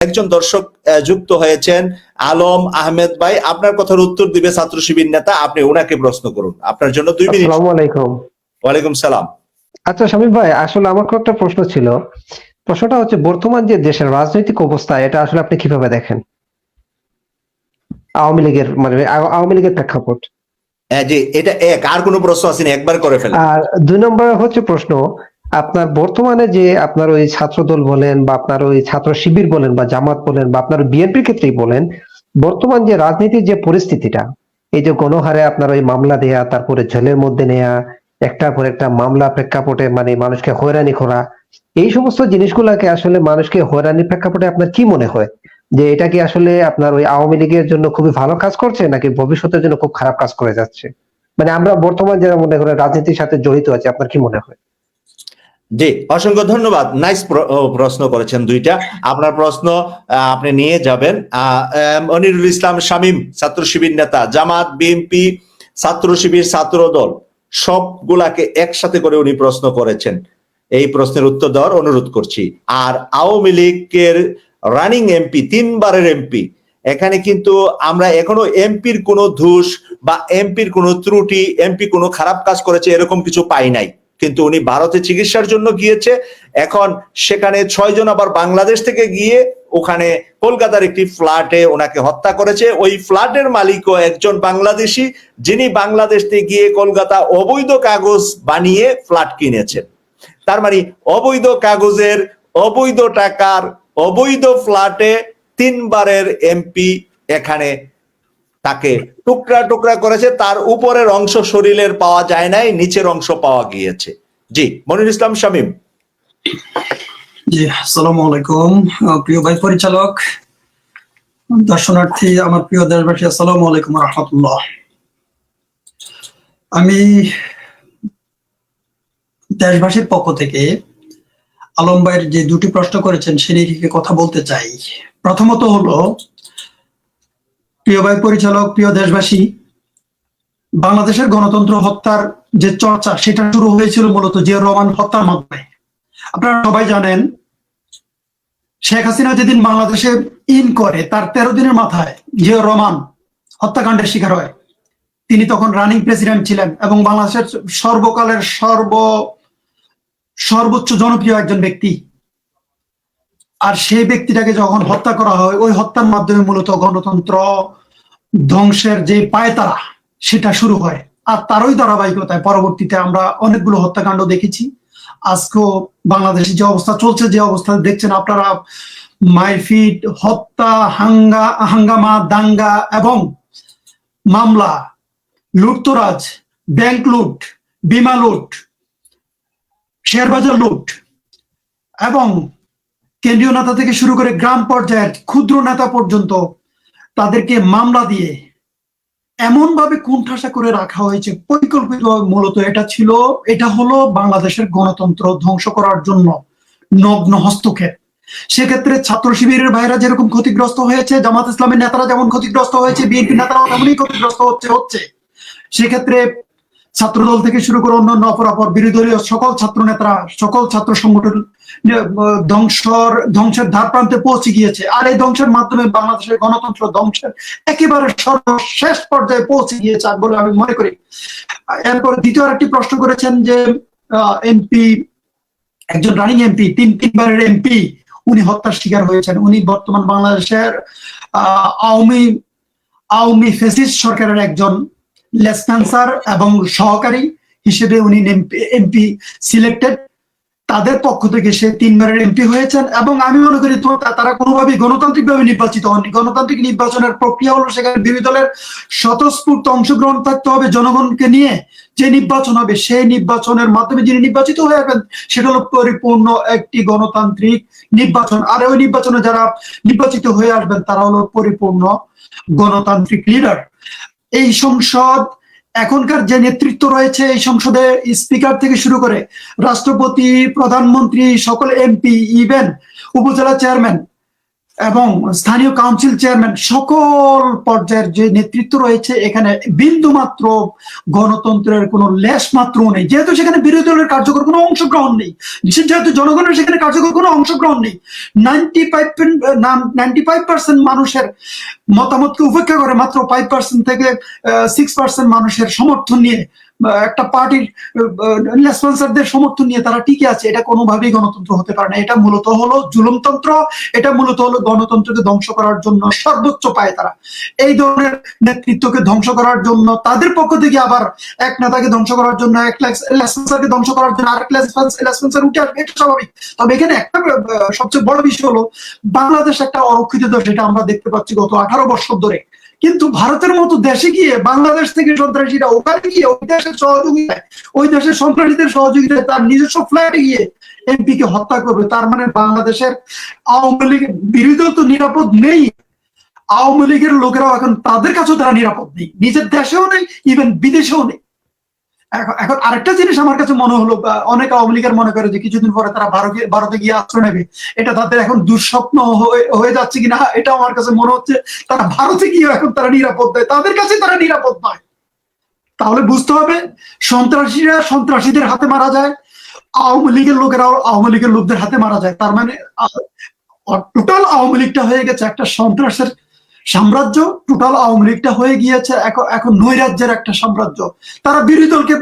একজন দর্শক যুক্ত হয়েছেন আলম আহমেদ ভাই। আপনার কথার উত্তর দিবে ছাত্র শিবির নেতা। আপনি ওনাকে প্রশ্ন করুন। আপনার জন্য দুই মিনিট। আলাইকুম। ওয়ালাইকুম সালাম। আচ্ছা শামীম ভাই আসলে আমার একটা প্রশ্ন ছিল। প্রশ্নটা হচ্ছে বর্তমান যে দেশের রাজনৈতিক অবস্থা এটা আসলে আপনি কীভাবে দেখেন? আওয়ামী লীগের মানে আওয়ামী লীগের প্রেক্ষাপট। হ্যাঁ, জি এটা এক আর কোনো প্রশ্ন আসেনি একবার করে ফেলেন। আর দুই নম্বর হচ্ছে প্রশ্ন আপনার বর্তমানে যে আপনার ওই ছাত্রদল বলেন বা আপনার ওই ছাত্র শিবির বলেন বা জামাত বলেন বা আপনার বিএনপির ক্ষেত্রেই বলেন, বর্তমান যে রাজনীতির যে পরিস্থিতিটা, এই যে গণহারে আপনার ওই মামলা দেয়া, তারপরে জেলের মধ্যে নেয়া, একটার পর একটা মামলা প্রেক্ষাপটে মানে মানুষকে হয়রানি করা, এই সমস্ত জিনিসগুলোকে আসলে মানুষকে হয়রানির প্রেক্ষাপটে আপনার কি মনে হয়? যে এটা কি আসলে আপনার ওই আওয়ামী লীগের জন্য খুবই ভালো কাজ করছে নাকি ভবিষ্যতের জন্য খুব খারাপ কাজ করে যাচ্ছে? মানে আমরা বর্তমান যারা মনে করেন রাজনীতির সাথে জড়িত আছে, আপনার কি মনে হয়? জি, অসংখ্য ধন্যবাদ। নাইস প্রশ্ন করেছেন দুইটা। আপনার প্রশ্ন আপনি নিয়ে যাবেন। অনিরুল ইসলাম শামীম, ছাত্র শিবির নেতা, জামাত, বিএনপি, ছাত্র শিবির, ছাত্র দল, সবগুলাকে একসাথে করে উনি প্রশ্ন করেছেন। এই প্রশ্নের উত্তর দেওয়ার অনুরোধ করছি। আর আওয়ামী লীগের রানিং এমপি, তিনবারের এমপি, এখানে কিন্তু আমরা এখনও এমপির কোনো ধূস বা এমপির কোনো ত্রুটি, এমপি কোনো খারাপ কাজ করেছে, এরকম কিছু পাই নাই। কিন্তু উনি ভারতে চিকিৎসার জন্য গিয়েছে। এখন সেখানে ছয়জন আবার বাংলাদেশ থেকে গিয়ে ওখানে কলকাতার একটি ফ্ল্যাটে ওনাকে হত্যা করেছে। ওই ফ্ল্যাটের মালিকও একজন বাংলাদেশি, যিনি বাংলাদেশ গিয়ে কলকাতা অবৈধ কাগজ বানিয়ে ফ্ল্যাট কিনেছেন। তার মানে অবৈধ কাগজের অবৈধ টাকার অবৈধ ফ্ল্যাটে তিনবারের এমপি এখানে তাকে টুকরা টুকরা করেছে, তার উপরের অংশ শরীরের পাওয়া যায় নাই, নিচের অংশ পাওয়া গিয়েছে। জি, মনির ইসলাম, শামীম। জি, আসসালামু আলাইকুম। প্রিয় ভাই পরিচালক, দর্শনার্থী, আমার প্রিয় দেশবাসী, আসসালামু আলাইকুম রহমতুল্লাহ। আমি দেশবাসীর পক্ষ থেকে আলম ভাইয়ের যে দুটি প্রশ্ন করেছেন সে কথা বলতে চাই? প্রথমত হলো প্রিয় ভাই পরিচালক, প্রিয় দেশবাসী, বাংলাদেশের গণতন্ত্র হত্যার যে চর্চা, সেটা শুরু হয়েছিল মূলত জিয়া রহমান হত্যার মাধ্যমে। আপনারা সবাই জানেন, শেখ হাসিনা যেদিন বাংলাদেশে ইন করে, তার তেরো দিনের মাথায় জিয়া রহমান হত্যাকাণ্ডের শিকার হয়। তিনি তখন রানিং প্রেসিডেন্ট ছিলেন এবং বাংলাদেশের সর্বকালের সর্ব, সর্বোচ্চ জনপ্রিয় একজন ব্যক্তি। আর সেই ব্যক্তিটাকে যখন হত্যা করা হয়, ওই হত্যার মাধ্যমে মূলত গণতন্ত্র ধ্বংসের যে পায়তারা, সেটা শুরু হয়। আর তারই ধারাবাহিকতায় পরবর্তীতে আমরা অনেকগুলো হত্যাকাণ্ড দেখেছি। আজকেও বাংলাদেশে যে অবস্থা চলছে, যে অবস্থা দেখছেন আপনারা মাইফিট হত্যা, হাঙ্গা, হাঙ্গামা, দাঙ্গা এবং মামলা, লুটতরাজ, ব্যাংক লুট, বিমা লুট শেয়ারবাজার লুট এবং কেন্দ্রীয় নেতা থেকে শুরু করে গ্রাম পর্যায়ের ক্ষুদ্র নেতা পর্যন্ত তাদেরকে মামলা দিয়ে এমনভাবে কুণ্ঠাসা করে রাখা হয়েছে পরিকল্পিত মূলত এটা ছিল, এটা হলো বাংলাদেশের গণতন্ত্র ধ্বংস করার জন্য নগ্ন হস্তক্ষেপ। সেক্ষেত্রে ছাত্র শিবিরের ভাইরা যেরকম ক্ষতিগ্রস্ত হয়েছে, জামাত ইসলামের নেতারা যেমন ক্ষতিগ্রস্ত হয়েছে, বিএনপি নেতারা তেমনই ক্ষতিগ্রস্ত হচ্ছে হচ্ছে। সেক্ষেত্রে ছাত্রদল থেকে শুরু করে অন্যান্য অপরাপর বিরোধী সকল ছাত্র নেতারা সকল ছাত্র সংগঠন ধ্বংসর ধ্বংসের ধার প্রান্তে পৌঁছে গিয়েছে। আর এই ধ্বংসের মাধ্যমে বাংলাদেশের গণতন্ত্র ধ্বংসের একেবারে সর্বশেষ পর্যায়ে পৌঁছে গিয়েছে বলে আমি মনে করি। এরপর দ্বিতীয় আরেকটি প্রশ্ন করেছেন যে এমপি একজন রানিং এমপি তিন তিনবারের এমপি উনি হত্যার শিকার হয়েছেন। উনি বর্তমান বাংলাদেশের আহ, আওয়ামী আওয়ামী ফেসিস্ট সরকারের একজন লেসপেন্সার এবং সহকারী হিসেবে উনি এমপি সিলেক্টেড। তাদের পক্ষ থেকে সে তিনবারের এমপি হয়েছেন এবং আমি মনে করি তারা কোনোভাবেই গণতান্ত্রিক ভাবে নির্বাচিত হননি। গণতান্ত্রিক নির্বাচনের প্রক্রিয়া হলো সেখানে বিরোধী দলের স্বতঃস্ফূর্ত অংশগ্রহণ থাকতে হবে জনগণকে নিয়ে। যে নির্বাচন হবে সেই নির্বাচনের মাধ্যমে যিনি নির্বাচিত হয়ে যাবেন, সেটা হলো পরিপূর্ণ একটি গণতান্ত্রিক নির্বাচন। আর ওই নির্বাচনে যারা নির্বাচিত হয়ে আসবেন, তারা হলো পরিপূর্ণ গণতান্ত্রিক লিডার এই সংসদ, এখনকার যে নেতৃত্ব রয়েছে এই সংসদে স্পিকার থেকে শুরু করে রাষ্ট্রপতি, প্রধানমন্ত্রী, সকল এমপি, ইভেন উপজেলা চেয়ারম্যান এবং স্থানীয় কাউন্সিল চেয়ারম্যান সকল পর্যায়ের যে নেতৃত্ব রয়েছে, এখানে বিন্দু মাত্র গণতন্ত্রের কোনো লেশ মাত্রও নেই। যেহেতু সেখানে বিরোধী দলের কার্যকর কোনো অংশগ্রহণ নেই যেহেতু জনগণের সেখানে কার্যকর কোনো অংশগ্রহণ নেই ninety five ninety five percent মানুষের মতামতকে উপেক্ষা করে মাত্র ফাইভ পার্সেন্ট থেকে সিক্স পার্সেন্ট মানুষের সমর্থন নিয়ে একটা পার্টির রেসপন্সারদের সমর্থন নিয়ে তারা টিকে আছে। এটা কোনোভাবেই গণতন্ত্র হতে পারে না। এটা মূলত হলো জুলুমতন্ত্র, এটা মূলত হলো গণতন্ত্রকে ধ্বংস করার জন্য সর্বোচ্চ পায় তারা। এই ধরনের নেতৃত্বকে ধ্বংস করার জন্য তাদের পক্ষ থেকে আবার এক নেতাকে ধ্বংস করার জন্য, এক লেসপেন্সারকে ধ্বংস করার জন্য আরেক লেসপেন্সার উঠে আসবে। এটা স্বাভাবিক। তবে এখানে একটা সবচেয়ে বড় বিষয় হলো বাংলাদেশ একটা অরক্ষিত দেশ এটা আমরা দেখতে পাচ্ছি গত আঠারো বছর ধরে। কিন্তু ভারতের মতো দেশে গিয়ে বাংলাদেশ থেকে সন্ত্রাসীরা ওখানে গিয়ে ওই দেশের সহযোগিতায়, ওই দেশের সন্ত্রাসীদের সহযোগিতায় তার নিজস্ব ফ্ল্যাটে গিয়ে এমপি কে হত্যা করবে। তার মানে বাংলাদেশের আওয়ামী লীগের বিরুদ্ধে তো নিরাপদ নেই। আওয়ামী লীগের লোকেরাও এখন তাদের কাছেও তারা নিরাপদ নেই। নিজের দেশেও নেই ইভেন বিদেশেও নেই। এখন আরেকটা জিনিস আমার কাছে মনে হলো অনেক আওয়ামী লীগের মনে করে যে কিছুদিন পরে তারা ভারতে ভারতে গিয়ে আশ্রয় নেবে। এটা তাদের এখন দুঃস্বপ্ন হয়ে যাচ্ছে কিনা এটা আমার কাছে মনে হচ্ছে, তারা ভারতে গিয়ে এখন তারা নিরাপদ নয় তাদের কাছে তারা নিরাপদ নয় তাহলে বুঝতে হবে, সন্ত্রাসীরা সন্ত্রাসীদের হাতে মারা যায়, আওয়ামী লীগের লোকেরাও আওয়ামী লীগের লোকদের হাতে মারা যায়। তার মানে টোটাল আওয়ামী লীগটা হয়ে গেছে একটা সন্ত্রাসের সাম্রাজ্য টোটাল আওয়ামী লীগটা হয়ে গিয়েছে এখন এখন নৈরাজ্যের একটা সাম্রাজ্য। তারা বিরোধী দলকে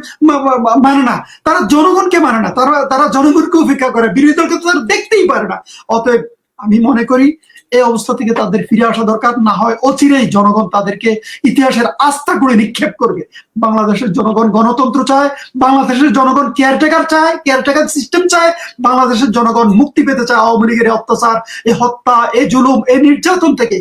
মানে না, তারা জনগণকে মানে না, তারা তারা জনগণকে উপেক্ষা করে। বিরোধী দলকে তো তারা দেখতেই পারে না। অতএব আমি মনে করি, এই অবস্থা থেকে তাদের ফিরে আসা দরকার। না হয় অচিরেই জনগণ তাদেরকে ইতিহাসের আস্থা করে নিক্ষেপ করবে। বাংলাদেশের জনগণ গণতন্ত্র চায়, বাংলাদেশের জনগণ কেয়ারটেকার চায় কেয়ারটেকার সিস্টেম চায়, বাংলাদেশের জনগণ মুক্তি পেতে চায় আওয়ামী লীগের অত্যাচার, এই হত্যা, এই জুলুম, এই নির্যাতন থেকে।